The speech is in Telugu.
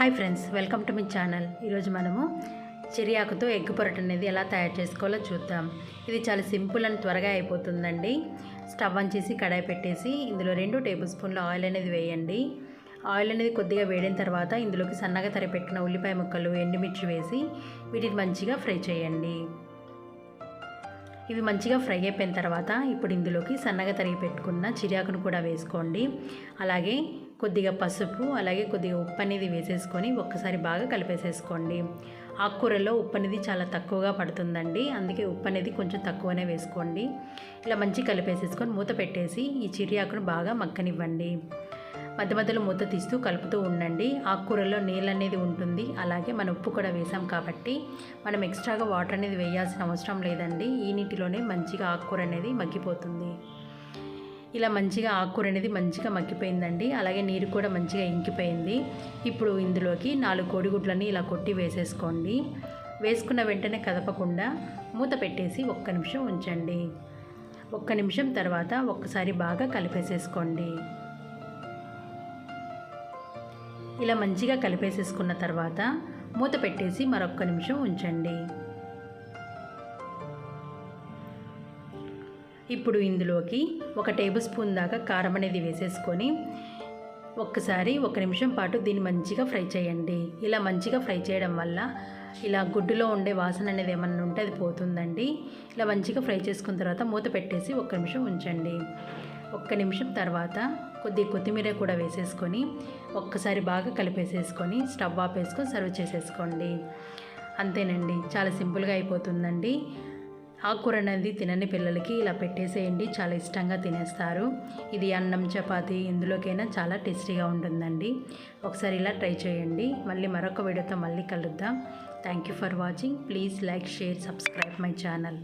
హాయ్ ఫ్రెండ్స్ వెల్కమ్ టు మీ ఛానల్ ఈరోజు మనము చిరియాకుతో ఎగ్ పొరట అనేది ఎలా తయారు చేసుకోవాలో చూద్దాం. ఇది చాలా సింపుల్ అండ్ త్వరగా అయిపోతుందండి. స్టవ్ ఆన్ చేసి కడాయి పెట్టేసి ఇందులో రెండు టేబుల్ స్పూన్ల ఆయిల్ అనేది వేయండి. ఆయిల్ అనేది కొద్దిగా వేడిన తర్వాత ఇందులోకి సన్నగా తరిపెట్టుకున్న ఉల్లిపాయ ముక్కలు ఎండుమిర్చి వేసి వీటిని మంచిగా ఫ్రై చేయండి. ఇవి మంచిగా ఫ్రై అయిపోయిన తర్వాత ఇప్పుడు ఇందులోకి సన్నగా తరిగి పెట్టుకున్న చిరియాకును కూడా వేసుకోండి. అలాగే కొద్దిగా పసుపు అలాగే కొద్దిగా ఉప్పు అనేది వేసేసుకొని ఒక్కసారి బాగా కలిపేసేసుకోండి. ఆకుకూరలో ఉప్పు అనేది చాలా తక్కువగా పడుతుందండి. అందుకే ఉప్పు అనేది కొంచెం తక్కువనే వేసుకోండి. ఇలా మంచి కలిపేసేసుకొని మూత పెట్టేసి ఈ చిరియాకును బాగా మక్కనివ్వండి మధ్య మధ్యలో మూత తీస్తూ కలుపుతూ ఉండండి. ఆకుకూరలో నీళ్ళు అనేది ఉంటుంది. అలాగే మన ఉప్పు కూడా వేసాం కాబట్టి మనం ఎక్స్ట్రాగా వాటర్ అనేది వేయాల్సిన అవసరం లేదండి. ఈ నీటిలోనే మంచిగా ఆకుకూర అనేది మగ్గిపోతుంది. ఇలా మంచిగా ఆకుకూర అనేది మంచిగా మగ్గిపోయిందండి. అలాగే నీరు కూడా మంచిగా ఇంకిపోయింది. ఇప్పుడు ఇందులోకి నాలుగు కోడిగుడ్లని ఇలా కొట్టి వేసేసుకోండి. వేసుకున్న వెంటనే కదపకుండా మూత పెట్టేసి ఒక్క నిమిషం ఉంచండి. ఒక్క నిమిషం తర్వాత ఒక్కసారి బాగా కలిపేసేసుకోండి. ఇలా మంచిగా కలిపేసేసుకున్న తర్వాత మూత పెట్టేసి మరొక్క నిమిషం ఉంచండి. ఇప్పుడు ఇందులోకి ఒక టేబుల్ స్పూన్ దాకా కారం అనేది వేసేసుకొని ఒక్కసారి ఒక నిమిషం పాటు దీన్ని మంచిగా ఫ్రై చేయండి. ఇలా మంచిగా ఫ్రై చేయడం వల్ల ఇలా గుడ్డులో ఉండే వాసన అనేది ఏమన్నా ఉంటే అది పోతుందండి. ఇలా మంచిగా ఫ్రై చేసుకున్న తర్వాత మూత పెట్టేసి ఒక్క నిమిషం ఉంచండి. ఒక్క నిమిషం తర్వాత కొద్ది కొత్తిమీర కూడా వేసేసుకొని ఒక్కసారి బాగా కలిపేసేసుకొని స్టవ్ ఆపేసుకొని సర్వ్ చేసేసుకోండి. అంతేనండి. చాలా సింపుల్గా అయిపోతుందండి. ఆకుకూర అనేది తినని పిల్లలకి ఇలా పెట్టేసేయండి. చాలా ఇష్టంగా తినేస్తారు. ఇది అన్నం చపాతి ఇందులోకైనా చాలా టేస్టీగా ఉంటుందండి. ఒకసారి ఇలా ట్రై చేయండి. మళ్ళీ మరొక వీడియోతో మళ్ళీ కలుద్దాం. Thank you for watching please like share subscribe my channel